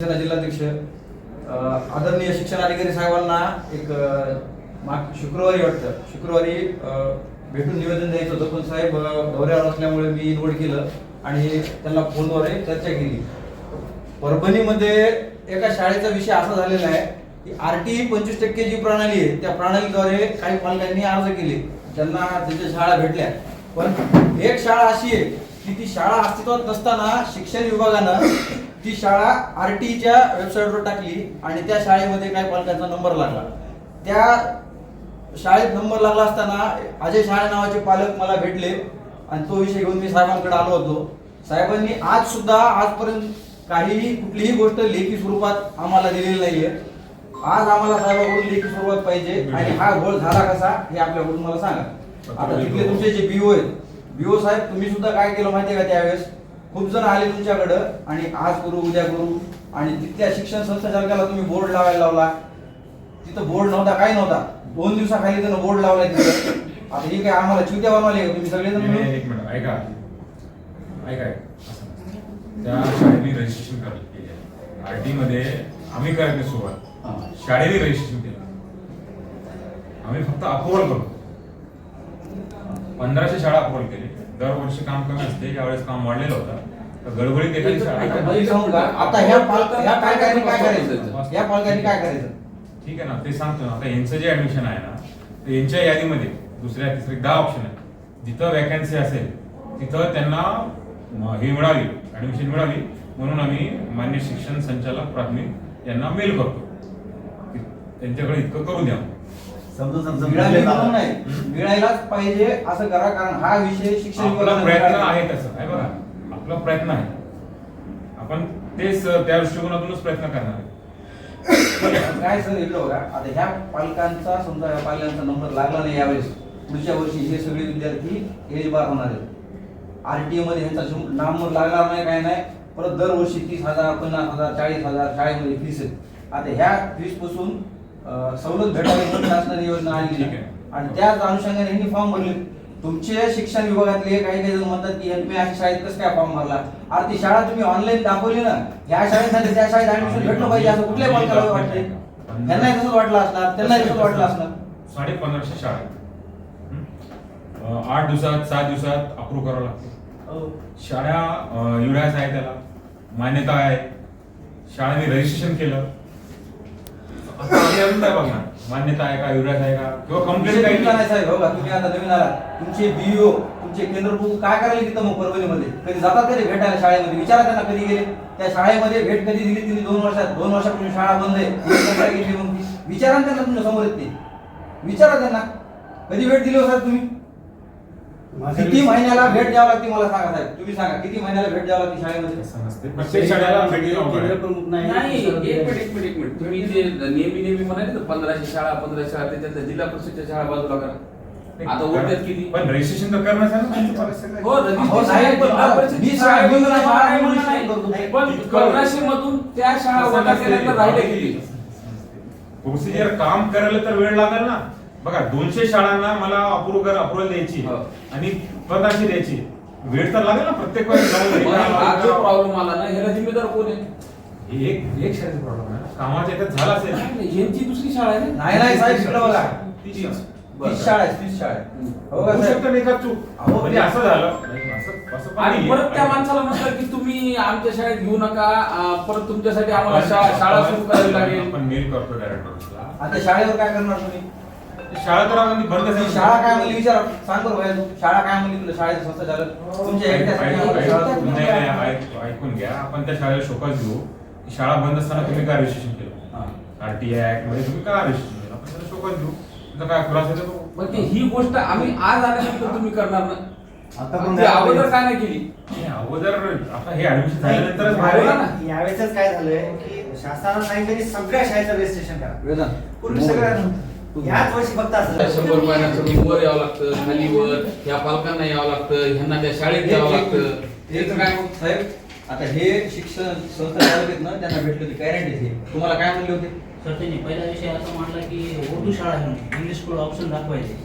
जिल्हाध्यक्ष आदरणीय शिक्षण अधिकारी साहेबांना एक माग शुक्रवारी वाटतं. शुक्रवारी भेटून निवेदन द्यायचं होतं पण साहेब दौऱ्यावर असल्यामुळे मी निवड केलं आणि त्यांना फोनवर चर्चा केली. परभणीमध्ये एका शाळेचा विषय असा झालेला आहे की आर टी पंचवीस टक्के जी प्रणाली आहे त्या प्रणालीद्वारे काही पालकांनी अर्ज केले. त्यांना त्यांच्या शाळा भेटल्या. पण एक शाळा अशी आहे की ती शाळा अस्तित्वात नसताना शिक्षण विभागानं ती शाळा आर टीच्या वेबसाईटवर टाकली आणि त्या शाळेमध्ये काही पालकांचा नंबर लागला. त्या शाळेत नंबर लागला असताना अजय शाळे नावाचे पालक मला भेटले आणि तो विषय घेऊन मी साहेबांकडे आलो होतो. साहेबांनी आज सुद्धा आजपर्यंत काहीही कुठलीही गोष्ट लेखी स्वरूपात आम्हाला दिलेली नाहीये. आज आम्हाला साहेबांकडून लेखी स्वरूपात पाहिजे आणि हा घोळ झाला कसा हे आपल्याकडून मला सांगा. आता तिथले तुमचे जे बीओ आहेत बीओ साहेब तुम्ही सुद्धा काय केलं माहितीये का त्यावेळेस? खूप जण आले तुमच्याकडं आणि आज करू उद्या करू आणि तिथल्या शिक्षण संस्थाचालकाला तुम्ही बोर्ड लावायला लावला तिथं बोर्ड नव्हता काही नव्हता. दोन दिवसाखाली त्यानं बोर्ड लावलाय तिथं. आता हे काय आम्हाला चिवत्या बनवले का तुम्ही नाही, मिळून? एक मिनिट ऐका. ऐका. असं नसतं. त्या शाळेने रजिस्ट्रेशन केलं आर टी मध्ये आम्ही करत हा. शाळेने रजिस्ट्रेशन केलं. आम्ही फक्त अप्रुव्हल करतो पंधराशे शाळा अप्रुव्हल केली. दरवर्षी काम कमी असते यावेळेस काम वाढलेलं होतं तर गडबडीत एखादी शाळा? आता ह्या पाल- ह्या पालकांनी काय करायचं? या पालकांनी काय करायचं? ठीक आहे ना ते सांगतो ना. आता यांचं जे ऍडमिशन आहे ना तर यांच्या यादीमध्ये दुसऱ्या तिसरे दहा ऑप्शन आहे जिथं वॅकन्सी असेल तिथं त्यांना म, हे मिळावी ऍडमिशन मिळावी म्हणून आम्ही मान्य शिक्षण संचालक प्राथमिक यांना मेल करतो. की त्यांच्याकडे इतकं करू द्या. समजून समजून मिळाली म्हणून हम्म. नाही. मिळायलाच पाहिजे असं करा कारण हा विषय शिक्षण आपला प्रयत्न. आहे तसं आहे बघा. आपला प्रयत्न आहे. आपण तेच त्या दृष्टिकोनातूनच प्रयत्न करणार आहे. काय सर इकडं बघा. आता ह्या पालकांचा समजा या पालकांचा नंबर लागला नाही यावेळेस. पुढच्या वर्षी हे सगळे विद्यार्थी एज बार होणार आहेत. आरटीए मध्ये ह्यांचा नंबर लागणार नाही काय नाही. परत दरवर्षी तीस हजार पन्नास हजार चाळीस हजार शाळेमध्ये फीस आहेत. आता ह्या फीसपासून सवलत भेटावी म्हणून शासनाने योजना आणली आहे. आणि त्याच अनुषंगाने यांनी फॉर्म भरले. तुमचे शिक्षण विभागातले काही काही जण म्हणतात की तुम्ही अशा शाळेत कसं काय फॉर्म भरला? अरे ती शाळा तुम्ही ऑनलाईन दाखवली ना ह्या शाळेसाठी त्या शाळेत ऍडमिशन भेटलं पाहिजे असं कुठल्या पालकाला वाटतंय. त्यांनाही तसंच वाटलं असणार त्यांनाही तसंच वाटलं असणार. साडे पंधराशे शाळा. हं? आठ दिवसात सात दिवसात अप्रूव्ह करावं लागते. शाळा अं, युडास आहे त्याला. मान्यता आहे. शाळेने रजिस्ट्रेशन केलं. आम्ही अजून काय बघणार? मान्यता आहे का युडास आहे का? किंवा कंप्लेंट काही नाही साहेब हो का? तुम्ही आता नवीन आलात. तुमचे बीओ तुमचे केंद्र प्रमुख काय करायला तिथं मग परभणीमध्ये? कधी जातात कधी भेटायला शाळेमध्ये? विचारा त्यांना कधी गेले. त्या शाळेमध्ये भेट कधी दिली तिने दोन वर्षात? दोन वर्षापूर्वी शाळा बंद आहे. विचारा त्यांना तुमच्यासमोर येत. विचारा त्यांना. कधी भेट दिली हो साहेब तुम्ही? किती महिन्याला भेट द्यावं लागते मला सांगा साहेब तुम्ही सांगा किती महिन्याला भेट द्यावं लागते शाळेमध्ये प्रत्येक शाळेला भेटी केंद्र. प्रमुख नाही नाही एक मिनिट एक मिनिट एक मिनिट तुम्ही जे नेहमी नेहमी म्हणाले ना पंधराशे शाळा पंधराशे शाळा त्याच्यात जिल्हा परिषदच्या शाळा बाजूला करा आता उरतात किती पण रजिस्ट्रेशन तर ना. हो अहो, रजिस्ट्रेशन साहेब, आहे, पण जिल्हा परिषदची वीस शाळा शाळा वेगळ्या वेगळ्या शाळा शाळा म्हणून म्हणून नाही. नाही. पण इतकं- पंधराशे मधून त्या शाळा वजा. केल्यानंतर राहिले किती प्रोसिजर काम करायला तर वेळ लागेल ना बघा दोनशे शाळांना मला अप्रूव्ह कर अप्रुव्हल द्यायची हो. आणि पंधराशे द्यायची वेळ तर लागेल ना प्रत्येक वेळेस जाऊन हा जो. प्रॉब्लेम आला ना ह्याला जिम्मेदार कोण आहे हे एक एक शाळेचा प्रॉब्लेम आहे ना. कामाच्या याच्यात झाला असेल नाही, नाही, यांची दुसरी शाळा आहे ना नाही नाही साहेब बघा तीस तीस शाळा. बरं. तीस शाळा आहे तीस शाळा आहे. हो का होऊ साहेब? शकतं नाही का चूक अहो, म्हणजे असं झालं नाही, असं असं पण आणि नाहीये. परत त्या माणसाला म्हटलं की तुम्ही आमच्या शाळेत घेऊ नका अं, परत तुमच्यासाठी आम्हाला शा- शाळा सुरू करावी लागेल आपण मेल करतो डायरेक्टरला आता शाळेवर काय करणार तुम्ही शाळा तर आम्ही बंद झाली. शाळा काय म्हणली विचार. सांग बरं भैया तू शाळा काय म्हणली तुला शाळेचं संस्था झालं तुमच्या ऐक- ऐक- ऐक- नाही ऐक- ऐकून घ्या. आपण त्या शाळेला शोकस घेऊ. की शाळा बंद असताना तुम्ही काय रजिस्ट्रेशन केलं? हा. आरटीआय ऍक्टमध्ये तुम्ही काय रजिस्ट्रेशन केलं? आपण त्याला घेऊ. तुझा काय खुलासा आहे तो पण ते ही गोष्ट आम्ही आज आल्यानंतर तुम्ही करणार ना? आता पण ते अगोदर काय नाही केली? नाही, अगोदर आता हे ऍडमिशन झाल्यानंतरच बाहेर बोला. ना. यावेळेस काय झालंय की शासनानं सांगितलं की सगळ्या शाळेचं रजिस्ट्रेशन करा. पूर्वी सगळं ह्याच वर्षी फक्त असं शंभर महिन्याचं वर यावं लागतं खाली वर या पालकांना यावं लागतं ह्यांना त्या शाळेत यावं लागतं. एक त्याचं काय मग? साहेब आता हे शिक्षण संस्था चालक आहेत ना त्यांना भेटले होते पॅरेंट हे. तुम्हाला काय म्हणले होते? सर त्यांनी पहिला विषय असा मांडला की उर्दू शाळा आहे म्हणून इंग्लिश स्कूल ऑप्शन दाखवायचे.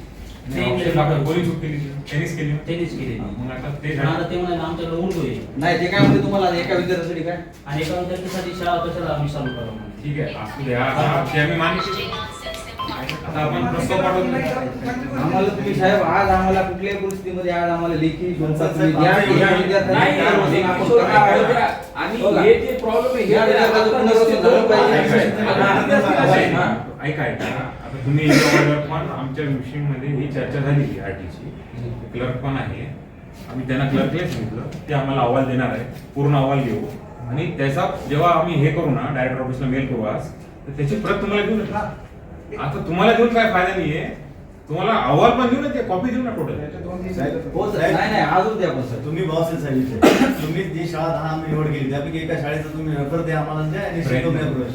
कोणी चूक केली त्यांनीच केली. ना? त्यांनीच केली. मग आता ते पण आता ते म्हणाले आमच्याकडे उलटू आहे. नाही ते काय म्हणते तुम्हाला? एका विद्यार्थ्यासाठी काय? आणि एका विद्यार्थ्यासाठी शाळा कशाला आम्ही चालू करावं म्हणे. ठीक आहे असू द्या आता ते आम्ही मान्य आता आपण प्रस्ताव पाठवून आम्हाला तुम्ही साहेब आज आम्हाला कुठल्याही परिस्थितीमध्ये आज आम्हाला लेखी स्वरूपात तुम्ही द्या. की या विद्यार्थ्यांनी आपण काय? आणि हो जे प्रॉब्लेम आहे हे या जे विद्यार्थ्याचं आता पुनर्वसन निश्चित झालं होतं. पाहिजे. आता ऐका, आता तुम्ही पण आमच्या ही चर्चा झालेली आरटीची. क्लर्क पण आहे. आम्ही त्यांना क्लर्कला सांगितलं. ते आम्हाला अहवाल देणार आहे पूर्ण अहवाल घेऊ. आणि त्याचा जेव्हा आम्ही हे करू ना डायरेक्टर ऑफिसला मेल करू आज तर त्याची प्रत तुम्हाला देऊ ना आता तुम्हाला देऊन काय फायदा नाहीये. तुम्हाला अहवाल पण देऊ ना ते कॉपी देऊ ना टोटल हो सर नाही नाही आजच द्या पण सर तुम्ही बॉस इथे. तुम्ही जी शाळा दहा आम्ही निवड केली त्यापैकी एका शाळेचं तुम्ही रेफर द्या आम्हाला द्या आणि. शिकवण्या प्रवेश.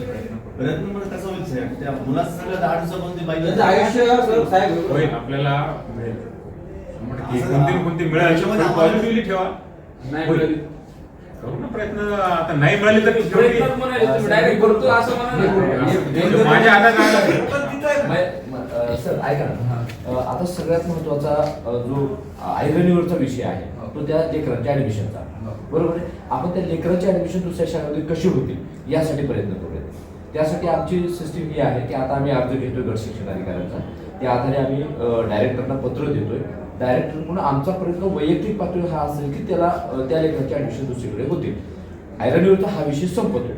प्रयत्न म्हणजे कसं होईल साहेब. त्या मुलाचं सगळं दहा दिवसापर्यंत त्यांचं आयुष्य सर साहेब. होईल आपल्याला मिळेल. कोणती कोणती मिळाली. आम्हाला- पॉझिटिव्हली ठेवा. नाही होईल. करू ना प्रयत्न. आता नाही मिळाली तर शेवटी. माझ्या हातात सर ऐका ना. अ, आता सगळ्यात महत्त्वाचा जो आयरनीवरचा विषय आहे तो त्या लेकरांच्या ऍडमिशनचा बरोबर आहे? आपण त्या लेकरांची ऍडमिशन दुसऱ्या शाळेमध्ये कशी होतील यासाठी प्रयत्न करूया त्यासाठी आमची सिस्टीम ही आहे की आता आम्ही अर्ज घेतोय गट शिक्षण अधिकाऱ्यांचा. त्या आधारे आम्ही डायरेक्टरना पत्र देतोय. डायरेक्टर म्हणून आमचा प्रयत्न वैयक्तिक पातळीवर हा असेल की त्याला त्या लेकरांची ऍडमिशन दुसरीकडे होतील. आयरनीवरचा हा विषय संपतो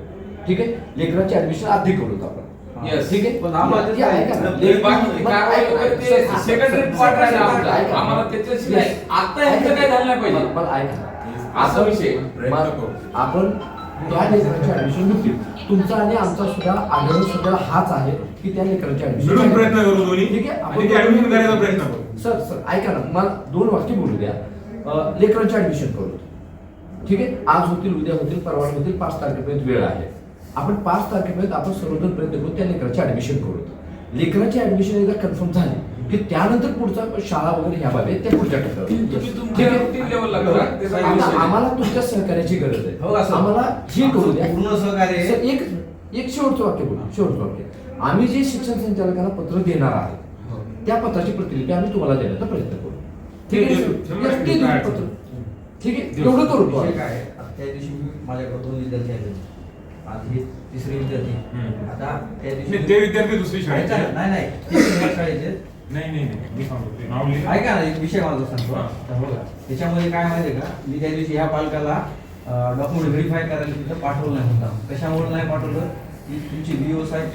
ठीक आहे? लेकरांची ऍडमिशन आधी करूत आपण Yes. ठीक आहे? पण आम्हाला ते ऐका ना. ते बाकी कारवाई वगैरे ते secondary part राहिला आमचा. आम्हाला त्याच्याशी नाही. आता ह्याचं काय झालं नाही पाहिजे. मला ऐका असा विषय. प्रयत्न मग करू. आपण त्या लेकरांची ऍडमिशन होतील तुमचा आणि आमचा सुद्धा आग्रह सुद्धा हाच आहे की त्या लेकरांची ऍडमिशन मिळून प्रयत्न करू दोन्ही. ठीक आहे? आणि ते ऍडमिशन करायचा प्रयत्न करू. सर सर ऐका ना. मला दोन वाक्य बोलू द्या. अं, लेकरांची ऍडमिशन करू. ठीक आहे? आज होतील उद्या होतील परवा होतील पाच तारखेपर्यंत वेळ आहे. आपण पाच तारखेपर्यंत आपण सर्वजण प्रयत्न करू त्या लेकराची ऍडमिशन करू लेकराची ऍडमिशन एकदा कन्फर्म झाली की त्यानंतर पुढचा शाळा वगैरे ह्या बाबी त्या पुढच्या टप्प्यावर. नाही. आम्हाला तुमच्या सहकार्याची गरज आहे. हो? आम्हाला हे करू द्या. पूर्ण सहकार्य एक एक शेवटचं वाक्य बोला शेवटचं वाक्य. आम्ही जे शिक्षण संचालकांना पत्र देणार आहोत त्या पत्राची प्रतिलिपी आम्ही तुम्हाला देण्याचा प्रयत्न करू. ठीक आहे ठीक आहे. एवढं करू त्या दिवशी माझ्याकडे दोन विद्यार्थी आले आज हे तिसरे विद्यार्थी. हम्म. आता त्या नाही, दिवशी ते विद्यार्थी दुसरी ऐका ना, नाही नाही. ते शाळेचे नाही नाही नाही. मी सांगतो. ते नाव लिहा. ऐका ना एक विषय माझा सांगतो. हा. तर का? त्याच्यामध्ये काय माहितीये का? मी त्या दिवशी ह्या पालकाला डॉक्युमेंट व्हेरीफाय करायला तिथं पाठवलं नाही होता. कशामुळे नाही पाठवलं? की तुमची बीओ साहेब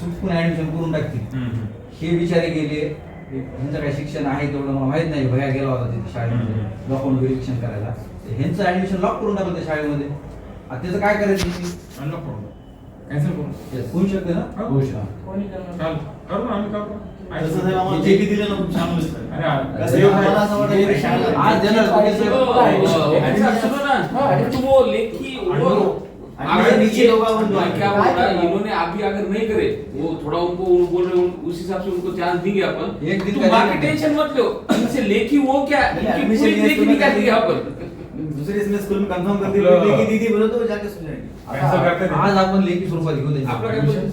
चुकून ऍडमिशन करून टाकतील. हम्म, हम्म. हे विचारे गेले. ह्यांचं काय शिक्षण आहे तेवढं मला माहीत नाही. भया गेला होता तिथे शाळेमध्ये हम्म. डॉक्युमेंट व्हेरिफिकेशन करायला. तर ह्यांचं ऍडमिशन लॉक करून टाकलं त्या शाळेमध्ये. आता त्याचं काय करायचं? Unlock करू कॅन्सल करू. होऊ शकते ना? हो. होऊ शकतं. चाल करू ना आम्ही करू जे दिलं ना खूप छान आज देणार हो. हो, हो, हाँ, अगर नीचे क्या बोल करना? इन्होंने अभी अगर नहीं करे वो थोड़ा उनको उन बोल रहे उस हिसाब से उनको चांस देंगे अपन एक दिन का टेंशन मत लो इनसे लेखी वो क्या इनकी पूरी तो निकाल मैं- दी यहाँ पर. दूसरे इसमें स्कूल में कंफर्म कर दी आपलं- लेके दीदी बोलो तो वो जाके सुन जाएंगे Cancel करते नाही. आज आपण लेखी स्वरूपात घेऊ आपलं काय द्यायचं बोलतो?